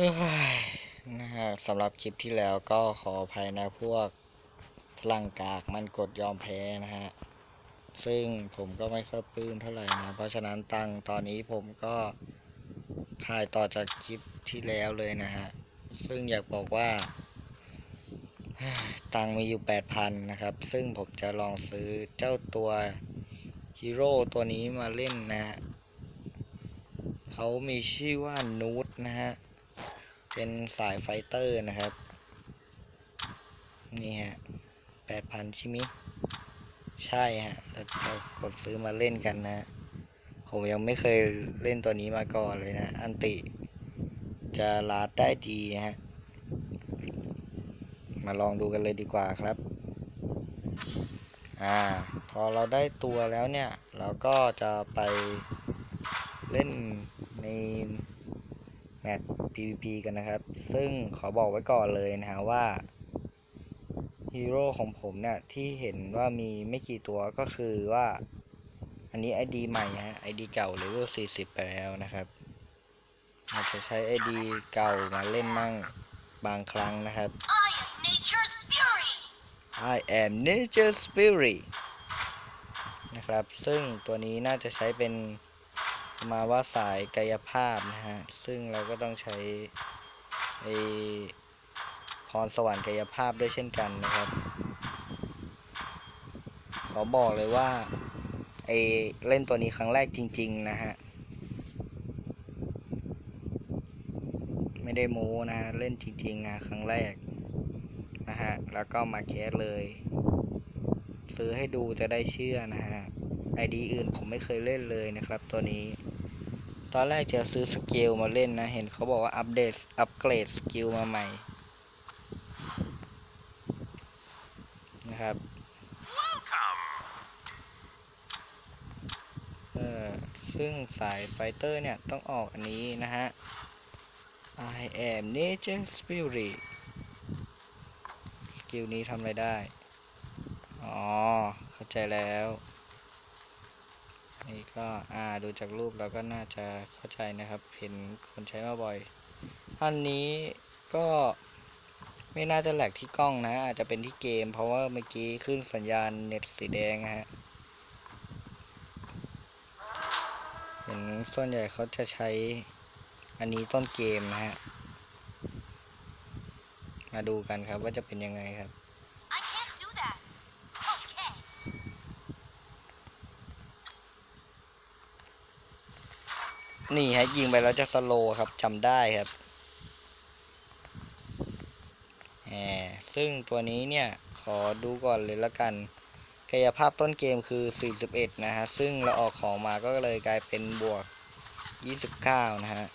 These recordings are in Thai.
นะฮะสำหรับคลิปที่แล้วก็ขออภัยนะพวกฝรั่งกากมันกดยอมแพ้นะฮะ ซึ่งผมก็ไม่ค่อยปลื้มเท่าไหร่นะ เพราะฉะนั้นตังตอนนี้ผมก็ถ่ายต่อจากคลิปที่แล้วเลยนะฮะ ซึ่งอยากบอกว่าตังมีอยู่แปดพันนะครับ ซึ่งผมจะลองซื้อเจ้าตัวฮีโร่ตัวนี้มาเล่นนะฮะเขามีชื่อว่านูตนะฮะ เป็นสายไฟเตอร์นะครับ นี่ฮะแปดพันใช่ไหมยใช่ฮะเราจะกดซื้อมาเล่นกันนะ ผมยังไม่เคยเล่นตัวนี้มาก่อนเลยนะ อันติ จะลาดได้ดีนะฮะ มาลองดูกันเลยดีกว่าครับ อ่า พอเราได้ตัวแล้วเนี่ย เราก็จะไปเล่นใน ตช์ PVP กันนะครับ ซึ่งขอบอกไว้ก่อนเลยนะฮะว่าฮีโร่ของผมเนี่ยที่เห็นว่ามีไม่กี่ตัวก็คือว่า อันนี้ ID ใหม่ฮะ ID เก่าเลเวล40 ไปแล้วนะครับอาจจะใช้ ID เก่ามาเล่นมั่งบางครั้งนะครับ I am nature's fury. I am nature's fury นะครับ ซึ่งตัวนี้น่าจะใช้เป็น มาว่าสายกายภาพนะฮะ ซึ่งเราก็ต้องใช้ไอพรสวรรค์กายภาพด้วยเช่นกันนะครับ ขอบอกเลยว่าไอเล่นตัวนี้ครั้งแรกจริง ๆ นะฮะ ไม่ได้โม้นะฮะเล่นจริงๆนะครั้งแรกนะฮะ แล้วก็มาแคสเลย ซื้อให้ดูจะได้เชื่อนะฮะไอดีอื่นผมไม่เคยเล่นเลยนะครับตัวนี้ ตอนแรกจะซื้อสกิลมาเล่นนะ เห็นเขาบอกว่าอัปเดต อัปเกรดสกิลมาใหม่ นะครับเออซึ่งสายไฟเตอร์เนี่ย ต้องออกอันนี้นะฮะ I am nature spirit สกิลนี้ทำอะไรได้ อ๋อ เข้าใจแล้ว นี่ก็อ่าดูจากรูปเราก็น่าจะเข้าใจนะครับ เห็นคนใช้มาบ่อยอันนี้ก็ไม่น่าจะแหลกที่กล้องนะ อาจจะเป็นที่เกม เพราะว่าเมื่อกี้ขึ้นสัญญาณเน็ตสีแดงฮะเห็นส่วนใหญ่เขาจะใช้อันนี้ต้นเกมนะฮะ มาดูกันครับว่าจะเป็นยังไงครับ นี่ฮะยิงไปแล้วจะสโลครับจำได้ครับแหมซึ่งตัวนี้เนี่ยขอดูก่อนเลยละกัน กายภาพต้นเกมคือ 41 นะฮะ ซึ่งเราออกของมาก็เลยกลายเป็นบวก 29 นะฮะ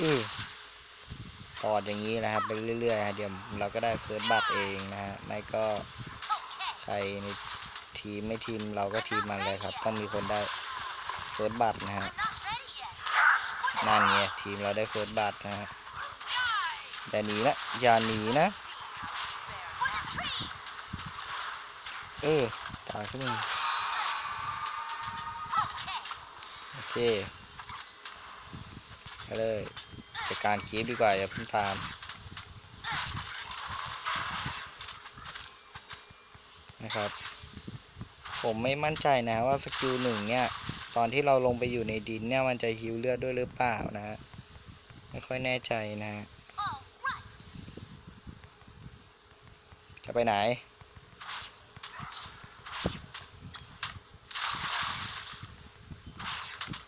อือตอดอย่างนี้นะครับไปเรื่อยๆฮะเดี๋ยวเราก็ได้เฟิร์สบัตเองนะฮะ ไม่ก็ใครใน ทีมไม่ทีมเราก็ทีมมันเลยครับ ต้องมีคนได้เฟิร์สบัตนะฮะ I'm not ready yet. นั่นไงทีมเราได้เฟิร์สบัตนะฮะ Die. อย่าหนีนะอย่าหนีนะ For the trees. เออตายขึ้นมา Okay. โอเคไปเลยจัดการคีฟดีกว่าอย่าเพิ่งตามนะครับ ผมไม่มั่นใจนะว่าสกิลหนึ่งเนี่ย ตอนที่เราลงไปอยู่ในดินเนี่ยมันจะฮิวเลือดด้วยหรือเปล่านะฮะไม่ค่อยแน่ใจนะจะไปไหน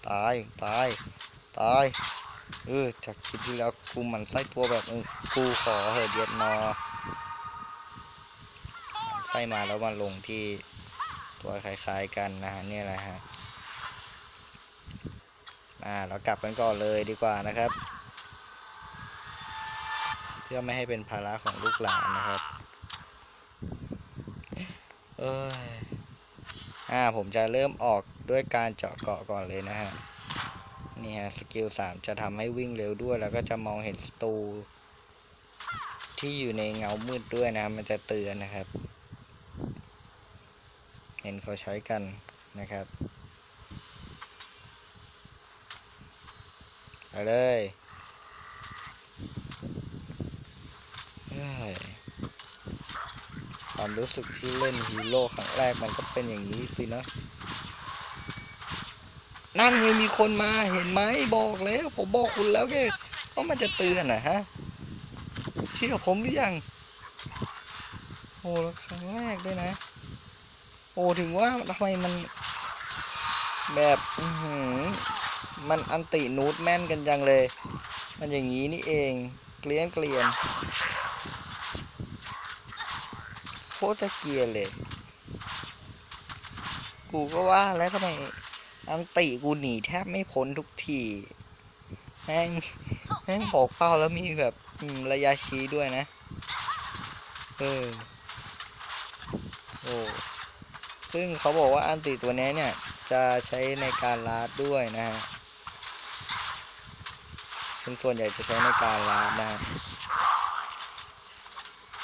ตาย ตาย ตาย เออ จากคลิปที่แล้วกูหมันไส้ตัวแบบกูขอเหอเดียดนอหมั่นไส้มาแล้วมาลงที่ ตัวคล้ายๆกันนะฮะนี่แหละฮะอ่าเรากลับกันก่อนเลยดีกว่านะครับ เพื่อไม่ให้เป็นภาระของลูกหลานนะครับเอ้ยอ่าผมจะเริ่มออกด้วยการเจาะเกาะก่อนเลยนะฮะนี่ฮะสกิลสามจะทำให้วิ่งเร็วด้วย แล้วก็จะมองเห็นศัตรูที่อยู่ในเงามืดด้วยนะ มันจะเตือนนะครับ เห็นเขาใช้กันนะครับ ไปเลยความรู้สึกที่เล่นฮีโร่ครั้งแรกมันก็เป็นอย่างนี้สินะ นั่นไงมีคนมาเห็นไหมบอกแล้วผมบอกคุณแล้วแกว่ามันจะเตือนนะฮะ เชื่อผมหรือยังโอ้แล้วครั้งแรกด้วยนะ โอ้ถึงว่าทำไมมัน แบบอือหือมันอันตินูดแม่นกันจังเลย มันอย่างนี้นี่เองเกลียนเกลียนโคตรจะเกลียนเลย กูก็ว่าแล้วทำไมอันติกูหนีแทบไม่พ้นทุกทีแม่งแม่งบอกเป้าแล้วมีแบบระยะชี้ด้วยนะ เออ โอ้ ซึ่งเขาบอกว่าอันติตัวนี้เนี่ย จะใช้ในการลาดด้วยนะฮะเป็นส่วนใหญ่จะใช้ในการลาดนะฮะ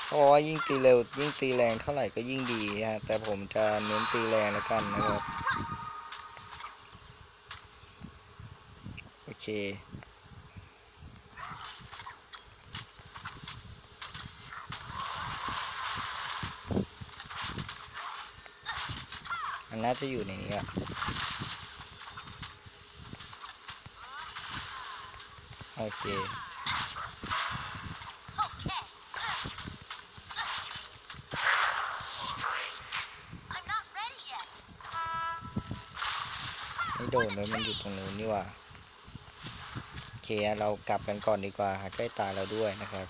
เขาบอกว่ายิ่งตีเร็วยิ่งตีแรงเท่าไหร่ก็ยิ่งดีฮะแต่ผมจะเน้นตีแรงแล้วกันนะครับ โอเค มันน่าจะอยู่ในนี้อะโอเคไม่โดนเลยมันอยู่ตรงนู้นนี่ว่าโอเคเรากลับกันก่อนดีกว่าใกล้ตายเราด้วยนะครับ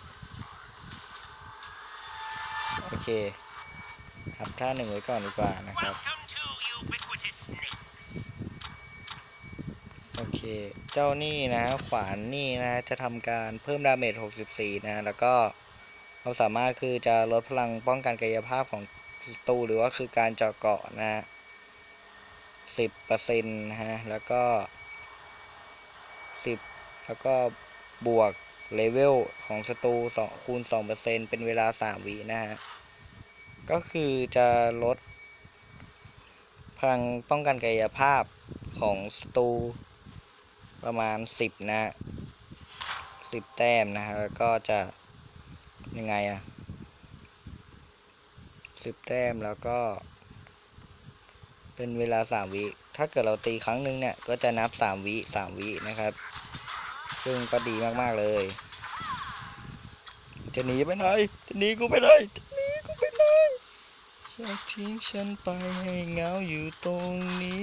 โอเค หับท่าหนึ่งไว้ก่อนดีกว่านะครับ โอเค เจ้านี่นะ ขวานนี่นะ จะทำการเพิ่มดาเมจ 64 นะ แล้วก็ควาสามารถคือจะลดพลังป้องกันกายภาพของศัตรูหรือว่าคือการเจาะเกาะนะ10%นะฮะ แล้วก็10แล้วก็บวกเลเวลของศัตรู2คูณ2%เป็นเวลา3วินะฮะ ก็คือจะลด พลังป้องกันกายภาพของศัตรูประมาณสิบนะสิบแต้มนะฮะแล้วก็จะยังไงอะสิบแต้มแล้วก็ เป็นเวลาสามวิ ถ้าเกิดเราตีครั้งหนึ่งเนี่ย ก็จะนับสามวิสามวินะครับ ซึ่งก็ดีมาก ๆ เลย จะหนีไปไหน จะหนีกูไปไหน จะหนีกูไปไหน อยากทิ้งฉันไปให้เหงาอยู่ตรงนี้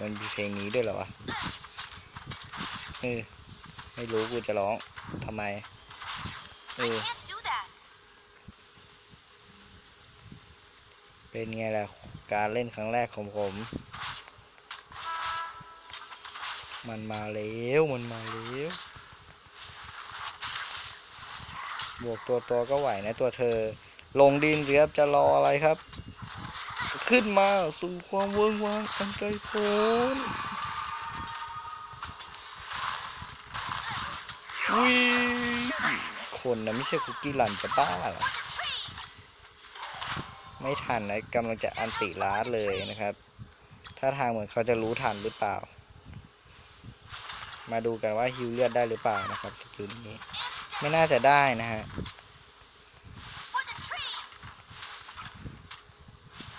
มันมีเพลงนี้ด้วยเหรอวะเออไม่รู้กูจะร้องทำไมเออเป็นไงล่ะ การเล่นครั้งแรกของผม มันมาแล้วมันมาแล้วบวกตัวตัวก็ไหวนะตัวเธอ ลงดินสิครับจะรออะไรครับ ขึ้นมาสู่ความเวิ้งว้างอันไกลโพ้นวิคนนะไม่ใช่คุกกี้รันจะบ้าหรอไม่ทันนะกำลังจะอันติลาดเลยนะครับ ถ้าทางเหมือนเขาจะรู้ทันหรือเปล่า มาดูกันว่าฮิวเลือดได้หรือเปล่านะครับสกิลนี้ ไม่น่าจะได้นะฮะ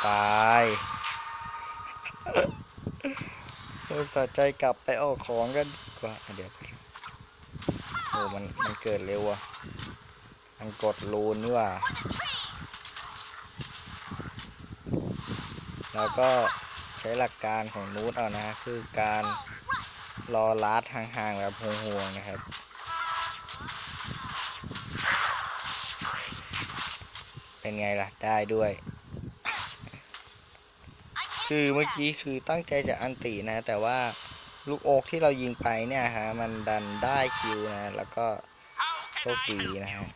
เออตายเราสะใจกลับไปออกของกันดีกว่าเดี๋ยวโอ้มันมันเกิดเร็วอะ มันกดรูนนี่ว่า แล้วก็ใช้หลักการของนูตเอานะคือการรอลัดห่างๆแบบห่วงๆนะครับเป็นไงล่ะ ได้ด้วย คือเมื่อกี้คือตั้งใจจะอันตินะ แต่ว่าลูกโอกที่เรายิงไปเนี่ยฮะมันดันได้คิวนะ แล้วก็ How โช can ค I ดี help นะ you? ฮะ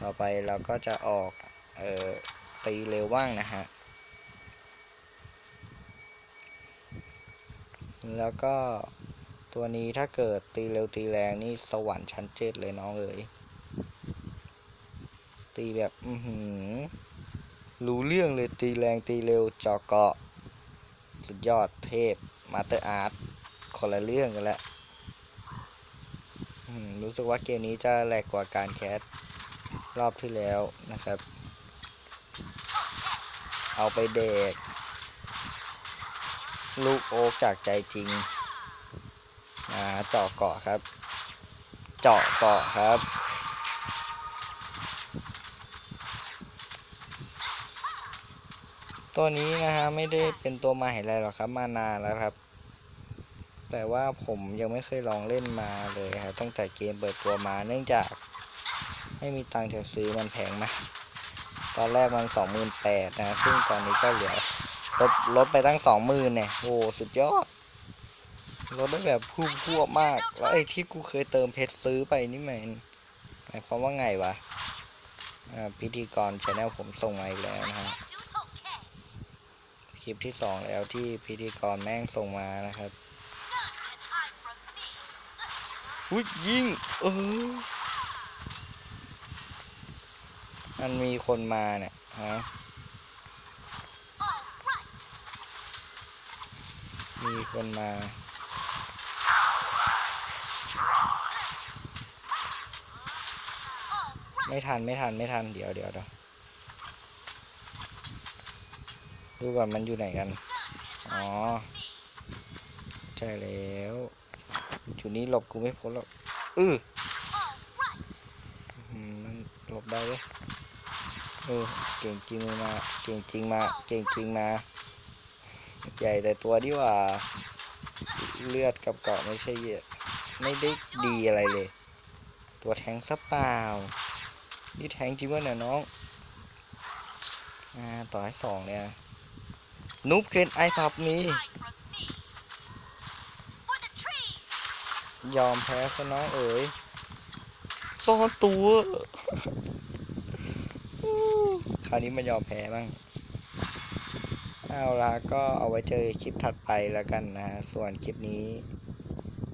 ต่อไปเราก็จะออกเอ่อตีเร็วว่างนะฮะแล้วก็ตัวนี้ถ้าเกิดตีเร็วตีแรงนี่สวรรค์ชั้นเจ็ดเลยน้องเอ๋ยตีแบบ อือหือ รู้เรื่องเลยตีแรงตีเร็วเจอเกาะ สุดยอดเทพ มาสเตอร์อาร์ตคนละเรื่องกันแล้วรู้สึกว่าเกมนี้จะแหลกกว่าการแคสรอบที่แล้วนะครับ เอาไปเด็ก ลูกโอ๊กจากใจจริงมาเจาะเกาะครับ เจาะเกาะครับ ตัวนี้นะฮะไม่ได้เป็นตัวใหม่อะไรหรอกครับ มานานแล้วครับ แต่ว่าผมยังไม่เคยลองเล่นมาเลยครับตั้งแต่เกมเปิดตัวมาเนื่องจาก ไม่มีตังค์จะซื้อมันแพงมากตอนแรกมันสองหมื่นแปดนะ ซึ่งตอนนี้ก็เหลือลดลดไปตั้งสองหมื่นเนี่ยโอ้สุดยอดลดได้แบบพุ่มพวบมาก แล้วไอ้ที่กูเคยเติมเพชรซื้อไปนี่มันหมายความว่าไงวะอ่าพิธีกรชแนลผมส่งมาอีกแล้วนะฮะ Doing okay. คลิปที่สองแล้วที่พิธีกรแม่งส่งมานะครับ None can hide from me. อุ้ยยิงเออมันมีคนมาเนี่ยฮะ All right. มีคนมา All right. ไม่ทันไม่ทันไม่ทันเดี๋ยวเดี๋ยวเดี๋ยว ดูก่อนมันอยู่ไหนกัน อ๋อ ใช่แล้ว จุดนี้หลบกูไม่พ้นหรอกออ All right. อืมมันหลบได้เว้ยเออ เก่งจริงมึงมา เก่งจริงมา เก่งจริงมา ใหญ่แต่ตัวดีว่า เลือดกับเกาะไม่ใช่เยอะ ไม่ได้ดีอะไรเลย ตัวแทงซะเปล่า นี่แทงจริงวะเนี่ยน้อง อ่า ต่อให้สองเนี่ย นุ๊กเกนไอพับมี ยอมแพ้ซะน้องเอ๋ยซ่อนตัวคราวนี้มันยอมแพ้บ้างเอาละก็เอาไว้เจอคลิปถัดไปแล้วกันนะฮะส่วนคลิปนี้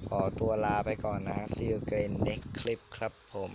ขอตัวลาไปก่อนนะฮะ See you again next clip ครับผม